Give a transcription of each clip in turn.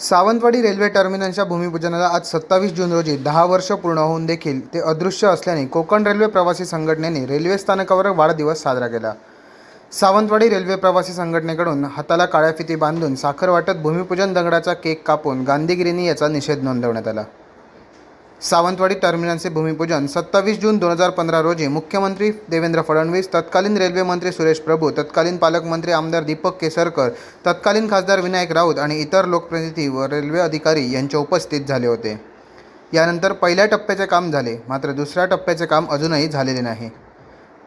Sawantwadi railway टर्मिनलच्या भूमिपूजनाला आज सत्तावीस जून रोजी दहा वर्ष पूर्ण होऊन देखील ते अदृश्य असल्याने कोकण रेल्वे प्रवासी संघटनेने रेल्वे स्थानकावर वाढदिवस साजरा केला. सावंतवाडी रेल्वे प्रवासी संघटनेकडून हाताला काळ्या फिती बांधून साखर वाटत भूमिपूजन दगडाचा केक कापून गांधीगिरींनी याचा निषेध नोंदवण्यात आला. सावंतवाडी टर्मिनलचे भूमिपूजन सत्तावीस जून दोन हजार पंधरा रोजी मुख्यमंत्री देवेंद्र फडणवीस तत्कालीन रेल्वे मंत्री सुरेश प्रभू तत्कालीन पालकमंत्री आमदार दीपक केसरकर तत्कालीन खासदार विनायक राऊत आणि इतर लोकप्रतिनिधी व रेल्वे अधिकारी यांच्या उपस्थित झाले होते. यानंतर पहिल्या टप्प्याचे काम झाले मात्र दुसऱ्या टप्प्याचे काम अजूनही झालेले नाही.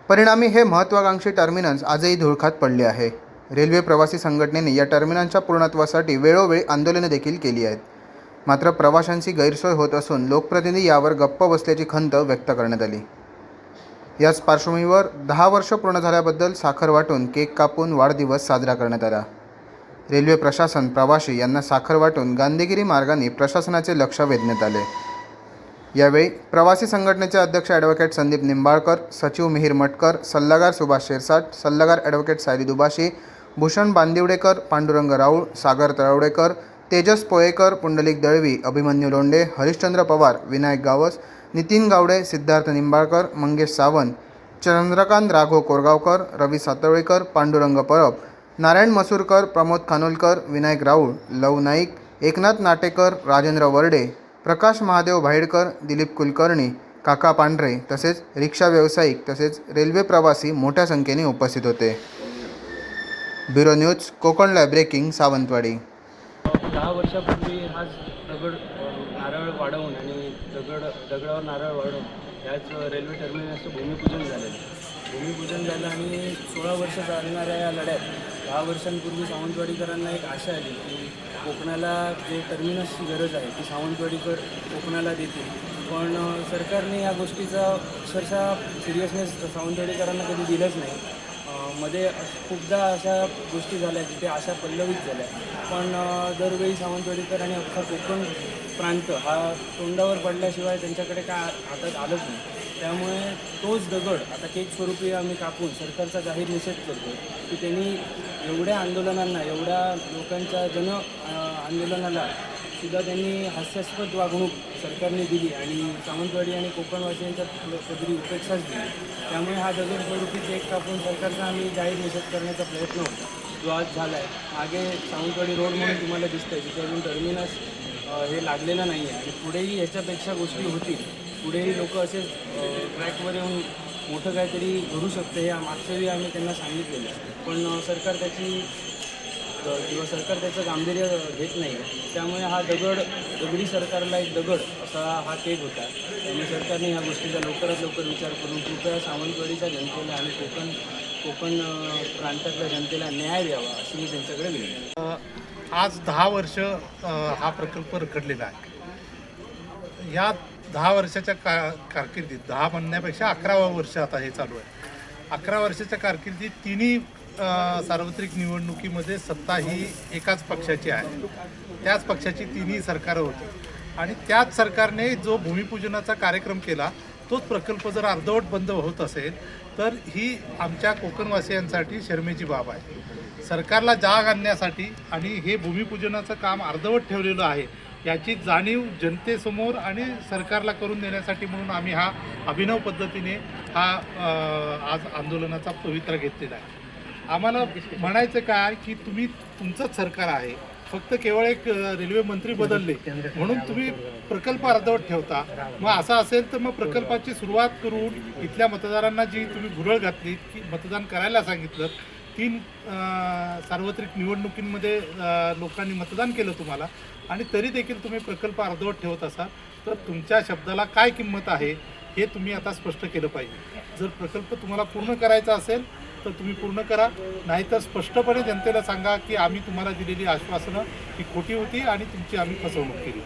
परिणामी हे महत्त्वाकांक्षी टर्मिनल्स आजही धुळखात पडले आहे. रेल्वे प्रवासी संघटनेने या टर्मिनलच्या पूर्णत्वासाठी वेळोवेळी आंदोलने देखील केली आहेत. मात्र प्रवाशांची गैरसोय होत असून लोकप्रतिनिधी यावर गप्प बसल्याची खंत व्यक्त करण्यात आली. याच पार्श्वभूमीवर दहा वर्ष पूर्ण झाल्याबद्दल साखर वाटून केक कापून वाढदिवस साजरा करण्यात आला. रेल्वे प्रशासन प्रवाशी यांना साखर वाटून गांधीगिरी मार्गाने प्रशासनाचे लक्ष वेधण्यात आले. यावेळी प्रवासी संघटनेचे अध्यक्ष ॲडव्होकेट संदीप निंबाळकर सचिव मिहीर मटकर सल्लागार सुभाष शिरसाट सल्लागार ॲडव्होकेट सायली दुबाशी भूषण बांदिवडेकर पांडुरंग राऊळ सागर तळवडेकर तेजस पोयेकर पुंडलिक दळवी अभिमन्यू लोंढे हरिश्चंद्र पवार विनायक गावस नितीन गावडे सिद्धार्थ निंबाळकर मंगेश सावंत चंद्रकांत राघव कोरगावकर रवी सातवळेकर पांडुरंग परब नारायण मसूरकर प्रमोद खानोलकर विनायक राऊळ लव नाईक एकनाथ नाटेकर राजेंद्र वर्डे प्रकाश महादेव भाईडकर दिलीप कुलकर्णी काका पांढरे तसेच रिक्षा व्यावसायिक तसेच रेल्वे प्रवासी मोठ्या संख्येने उपस्थित होते. Bureau news Konkan live breaking Sawantwadi. दहा वर्षापूर्वी हाच दगड नारळ वाढवून आणि दगड दगडावर नारळ वाढवून ह्याच रेल्वे टर्मिनसचं भूमिपूजन झालेलं भूमिपूजन झालं आणि सोळा वर्ष चालणाऱ्या या लढ्यात दहा वर्षांपूर्वी सावंतवाडीकरांना एक आशा आली की कोकणाला जे टर्मिनसची गरज आहे ती सावंतवाडीकर कोकणाला देतील. पण सरकारने या गोष्टीचा अक्षरशः सिरियसनेस सावंतवाडीकरांना कधी दिलंच नाही. मध्ये खूपदा अशा गोष्टी झाल्या जिथे आशा पल्लवित झाल्या. पण दरवेळी सावंतवाडीकर आणि अख्खा कोकण प्रांत हा तोंडावर पडल्याशिवाय त्यांच्याकडे काय हातात आलंच नाही. त्यामुळे तोच दगड आता केक स्वरूपी आम्ही कापून सरकारचा जाहीर निषेध करतो की त्यांनी एवढ्या आंदोलनांना एवढ्या लोकांच्या जन आंदोलनाला सुद्धा त्यांनी हास्यास्पद वागणूक सरकारने दिली आणि सावंतवाडी आणि कोकणवासियांच्या पदरी उपेक्षाच दिली. त्यामुळे हा दगड स्वरूपी चेक कापून सरकारचा आम्ही जाहीर निषेध करण्याचा प्रयत्न होता जो आज झाला आहे मागे सावंतवाडी रोड म्हणून तुम्हाला दिसतं आहे तिथे अजून टर्मिनस हे लागलेलं नाही आहे आणि पुढेही याच्यापेक्षा गोष्टी होतील. पुढेही लोक असे ट्रॅकवर येऊन मोठं काहीतरी घडू शकतं हे मागच्या वेळी आम्ही त्यांना सांगितलेलं पण सरकार त्याची किंवा सरकार त्याचं गांभीर्य घेत नाही त्यामुळे हा दगड दगडी सरकारला एक दगड असा हा केक होता. त्यामुळे सरकारने ह्या गोष्टीचा लवकरात लवकर विचार करून कृपया सावंतवाडीच्या जनतेला आणि कोकण कोकण प्रांतातल्या जनतेला न्याय द्यावा अशी मी त्यांच्याकडे विनंती आज दहा वर्ष हा प्रकल्प रखडलेला आहे. या दहा वर्षाच्या का कारकिर्दीत दहा म्हणण्यापेक्षा अकरावं वर्ष आता हे चालू आहे. अकरा वर्षाच्या कारकिर्दीत तिन्ही सार्वत्रिक निवडणुकीमध्ये सत्ता ही एकाच पक्षाची आहे. त्याच पक्षाची तिन्ही सरकारं होती. आणि त्याच सरकारने जो भूमिपूजनाचा कार्यक्रम केला तोच प्रकल्प जर अर्धवट बंद होत असेल तर ही आमच्या कोकणवासियांसाठी शर्मेची बाब आहे. सरकारला जाग आणण्यासाठी आणि हे भूमिपूजनाचं काम अर्धवट ठेवलेलं आहे याची जाणीव जनतेसमोर आणि सरकारला करून देण्यासाठी म्हणून आम्ही हा अभिनव पद्धतीने हा आज आंदोलनाचा पवित्रा घेतलेला आहे. आम्हाला म्हणायचं काय की तुम्ही तुमचंच सरकार आहे. फक्त केवळ एक रेल्वे मंत्री बदलले. म्हणून तुम्ही प्रकल्प अर्धवट ठेवता. मग असं असेल तर मग प्रकल्पाची सुरुवात करून इथल्या मतदारांना जी तुम्ही भुरळ घातली की मतदान करायला सांगितलं तीन सार्वत्रिक निवडणुकींमध्ये लोकांनी मतदान केलं तुम्हाला. आणि तरी देखील तुम्ही प्रकल्प अर्धवट ठेवत असाल तर तुमच्या शब्दाला काय किंमत आहे हे तुम्ही आता स्पष्ट केलं पाहिजे. जर प्रकल्प तुम्हाला पूर्ण करायचा असेल तर तुम्ही पूर्ण करा. नाहीतर स्पष्टपणे जनतेला सांगा की आम्ही तुम्हाला दिलेली आश्वासनं ही खोटी होती आणि तुमची आम्ही फसवणूक केली.